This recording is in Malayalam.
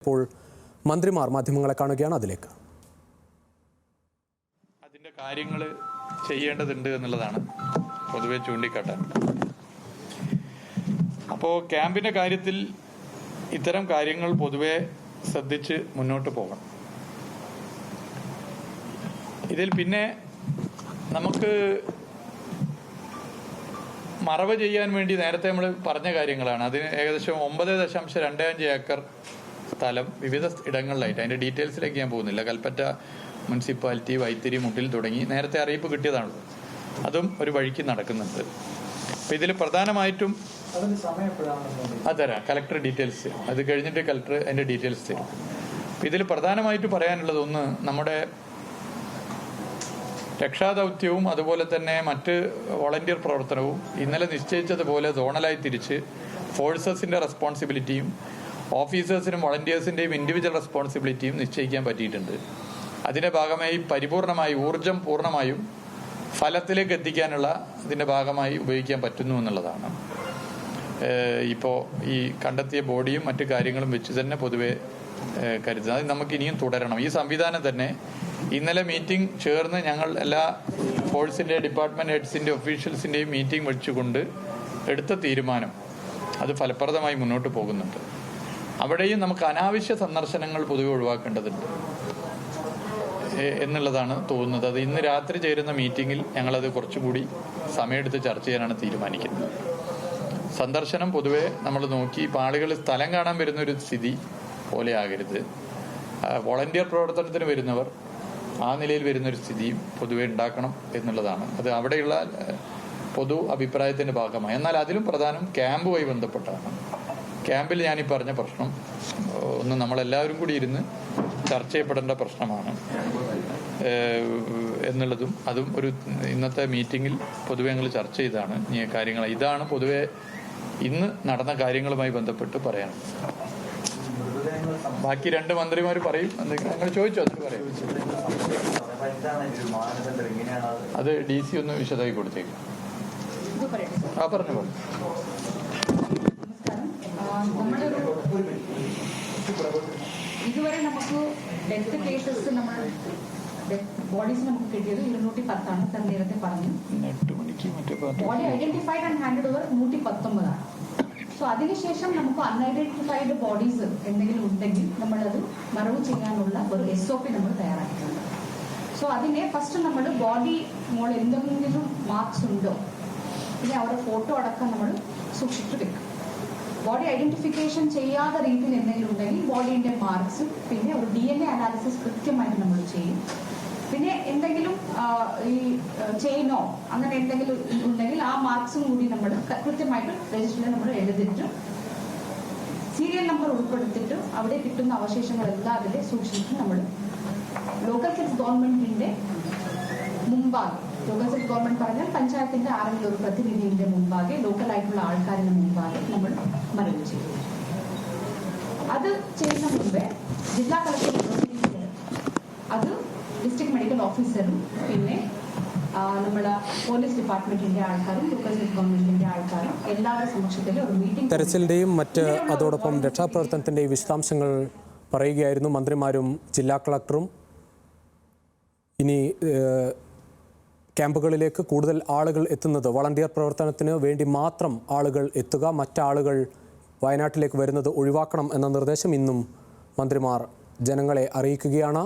ഇപ്പോൾ മന്ത്രിമാർ മാധ്യമങ്ങളെ കാണുകയാണ് അതിലേക്ക്. അതിന്റെ കാര്യങ്ങൾ ചെയ്യേണ്ടതുണ്ട് എന്നുള്ളതാണ് പൊതുവെ ചൂണ്ടിക്കാട്ടാൻ. അപ്പോൾ ക്യാമ്പിന്റെ കാര്യത്തിൽ ഇത്തരം കാര്യങ്ങൾ പൊതുവെ ശ്രദ്ധിച്ച് മുന്നോട്ട് പോകണം. ഇതിൽ പിന്നെ നമുക്ക് മറവ് ചെയ്യാൻ വേണ്ടി നേരത്തെ നമ്മൾ പറഞ്ഞ കാര്യങ്ങളാണ്. അതിന് ഏകദേശം ഒമ്പത് ദശാംശം രണ്ട് അഞ്ച് ഏക്കർ സ്ഥലം വിവിധ ഇടങ്ങളിലായിട്ട്. അതിന്റെ ഡീറ്റെയിൽസിലേക്ക് ഞാൻ പോകുന്നില്ല. കൽപ്പറ്റ മുനിസിപ്പാലിറ്റി വൈത്തിരി മുട്ടിൽ തുടങ്ങി നേരത്തെ അറിയിപ്പ് കിട്ടിയതാണല്ലോ അതും ഒരു വഴിക്ക് നടക്കുന്നുണ്ട്. അപ്പൊ ഇതിൽ പ്രധാനമായിട്ടും അത് തരാം കലക്ടർ ഡീറ്റെയിൽസ്. അത് കഴിഞ്ഞിട്ട് കലക്ടർ അതിന്റെ ഡീറ്റെയിൽസ് തരും. അപ്പൊ ഇതിൽ പ്രധാനമായിട്ട് പറയാനുള്ളത് ഒന്ന് നമ്മുടെ രക്ഷാദൗത്യവും അതുപോലെ തന്നെ മറ്റ് വോളണ്ടിയർ പ്രവർത്തനവും ഇന്നലെ നിശ്ചയിച്ചതുപോലെ സോണലായി തിരിച്ച് ഫോഴ്സസിന്റെ റെസ്പോൺസിബിലിറ്റിയും ഓഫീസേഴ്സിനും വോളണ്ടിയേഴ്സിന്റെയും ഇൻഡിവിജ്വൽ റെസ്പോൺസിബിലിറ്റിയും നിശ്ചയിക്കാൻ പറ്റിയിട്ടുണ്ട്. അതിന്റെ ഭാഗമായി പരിപൂർണമായി ഊർജം പൂർണമായും ഫലത്തിലേക്ക് എത്തിക്കാനുള്ള ഇതിന്റെ ഭാഗമായി ഉപയോഗിക്കാൻ പറ്റുന്നു എന്നുള്ളതാണ്. ഇപ്പോൾ ഇപ്പോ ഈ കണ്ടെത്തിയ ബോഡിയും മറ്റു കാര്യങ്ങളും വെച്ച് തന്നെ പൊതുവെ കരുതുന്നത്. അത് നമുക്ക് ഇനിയും തുടരണം. ഈ സംവിധാനം തന്നെ ഇന്നലെ മീറ്റിംഗ് ചേർന്ന് ഞങ്ങൾ എല്ലാ ഫോഴ്സിന്റെ ഡിപ്പാർട്ട്മെന്റ് ഹെഡ്സിന്റെ ഒഫീഷ്യൽസിന്റെയും മീറ്റിംഗ് വെച്ചുകൊണ്ട് എടുത്ത തീരുമാനം അത് ഫലപ്രദമായി മുന്നോട്ട് പോകുന്നുണ്ട്. അവിടെയും നമുക്ക് അനാവശ്യ സന്ദർശനങ്ങൾ പൊതുവെ ഒഴിവാക്കേണ്ടതുണ്ട്. എന്നുള്ളതാണ് തോന്നുന്നത്. അത് ഇന്ന് രാത്രി ചേരുന്ന മീറ്റിംഗിൽ ഞങ്ങളത് കുറച്ചുകൂടി സമയമെടുത്ത് ചർച്ച ചെയ്യാനാണ് തീരുമാനിക്കുന്നത്. സന്ദർശനം പൊതുവെ നമ്മൾ നോക്കി ഇപ്പം ആളുകൾ സ്ഥലം കാണാൻ വരുന്ന ഒരു സ്ഥിതി പോലെ ആകരുത്. വോളണ്ടിയർ പ്രവർത്തനത്തിന് വരുന്നവർ ആ നിലയിൽ വരുന്നൊരു സ്ഥിതിയും പൊതുവെ ഉണ്ടാക്കണം എന്നുള്ളതാണ്. അത് അവിടെയുള്ള പൊതു അഭിപ്രായത്തിന്റെ ഭാഗമായി. എന്നാൽ അതിലും പ്രധാനം ക്യാമ്പുമായി ബന്ധപ്പെട്ടാണ്. ക്യാമ്പിൽ ഞാൻ ഈ പറഞ്ഞ പ്രശ്നം ഒന്ന് നമ്മളെല്ലാവരും കൂടി ഇരുന്ന് ചർച്ച ചെയ്യപ്പെടേണ്ട പ്രശ്നമാണ്. എന്നുള്ളതും അതും ഒരു ഇന്നത്തെ മീറ്റിംഗിൽ പൊതുവെ ഞങ്ങൾ ചർച്ച ചെയ്താണ്. ഈ കാര്യങ്ങൾ ഇതാണ് പൊതുവെ ഇന്ന് നടന്ന കാര്യങ്ങളുമായി ബന്ധപ്പെട്ട് പറയാൻ. ബാക്കി രണ്ട് മന്ത്രിമാർ പറയും എന്തെങ്കിലും ഞങ്ങൾ ചോദിച്ചു അതിന് പറയാം. അത് ഡി സി ഒന്ന് വിശദമായി കൊടുത്തേക്കും. ആ പറഞ്ഞു പറഞ്ഞു നമസ്കാരം ആ, നമ്മളൊരു ഇതുവരെ നമുക്ക് ഡെത്ത് കേസസ് നമ്മൾ ബോഡീസ് നമുക്ക് കിട്ടിയത് ഇരുന്നൂറ്റി പത്താണ് സാർ നേരത്തെ പറഞ്ഞു. Body identified and hand over നൂറ്റി പത്തൊമ്പതാണ് സോ അതിനുശേഷം നമുക്ക് അൺഐഡന്റിഫൈഡ് ബോഡീസ് എന്തെങ്കിലും ഉണ്ടെങ്കിൽ നമ്മളത് മറവ് ചെയ്യാനുള്ള ഒരു എസ് ഒ പി നമ്മൾ തയ്യാറാക്കിയിട്ടുണ്ട്. സോ അതിനെ ഫസ്റ്റ് നമ്മൾ ബോഡി മോൾ എന്തെങ്കിലും മാർക്സ് ഉണ്ടോ? പിന്നെ അവരുടെ ഫോട്ടോ അടക്കം നമ്മൾ സൂക്ഷിച്ചു വെക്കും. ബോഡി ഐഡന്റിഫിക്കേഷൻ ചെയ്യാത്ത രീതിയിൽ എന്തെങ്കിലും ഉണ്ടെങ്കിൽ ബോഡീന്റെ മാർക്സും പിന്നെ ഒരു ഡി എൻ എ അനാലിസിസ് കൃത്യമായിട്ട് നമ്മൾ ചെയ്യും. പിന്നെ എന്തെങ്കിലും ഈ ചെയിനോ അങ്ങനെ എന്തെങ്കിലും ഉണ്ടെങ്കിൽ ആ മാർക്സും കൂടി നമ്മൾ കൃത്യമായിട്ട് രജിസ്റ്ററിൽ നമ്മൾ എഴുതിയിട്ട് സീരിയൽ നമ്പർ ഉൾപ്പെടുത്തിയിട്ടും അവിടെ കിട്ടുന്ന അവശേഷങ്ങളെല്ലാം അതിൽ സൂക്ഷിച്ചിട്ട് നമ്മൾ ലോക്കൽ സെൽസ് ഗവൺമെന്റിന്റെ മുമ്പാകെ. ലോക്കൽ സെൽഫ് ഗവൺമെന്റ് പറഞ്ഞാൽ പഞ്ചായത്തിന്റെ ആരെങ്കിലും ഒരു പ്രതിനിധിയുടെ മുമ്പാകെ ലോക്കലായിട്ടുള്ള ആൾക്കാരുടെ മുമ്പാകെ നമ്മൾ മറവ് ചെയ്തു അത് ചെയ്യുന്ന മുമ്പേ ജില്ലാ കളക്ടർ അത് ഡിസ്ട്രിക്ട് മെഡിക്കൽ ഓഫീസറും പിന്നെ നമ്മുടെ പോലീസ് ഡിപ്പാർട്ട്മെന്റിന്റെ ആൾക്കാരും ലോക്കൽ സെൽഫ് ഗവൺമെന്റിന്റെ ആൾക്കാരും എല്ലാവരുടെ സമക്ഷത്തിൽ ഒരു മീറ്റിംഗ് തെരച്ചിലിന്റെയും മറ്റ് അതോടൊപ്പം രക്ഷാപ്രവർത്തനത്തിന്റെയും വിശദാംശങ്ങൾ പറയുകയായിരുന്നു മന്ത്രിമാരും ജില്ലാ കളക്ടറും. ഇനി ക്യാമ്പുകളിലേക്ക് കൂടുതൽ ആളുകൾ എത്തുന്നത് വളണ്ടിയർ പ്രവർത്തനത്തിന് വേണ്ടി മാത്രം ആളുകൾ എത്തുക മറ്റാളുകൾ വയനാട്ടിലേക്ക് വരുന്നത് ഒഴിവാക്കണം എന്ന നിർദ്ദേശം ഇന്നും മന്ത്രിമാർ ജനങ്ങളെ അറിയിക്കുകയാണ്.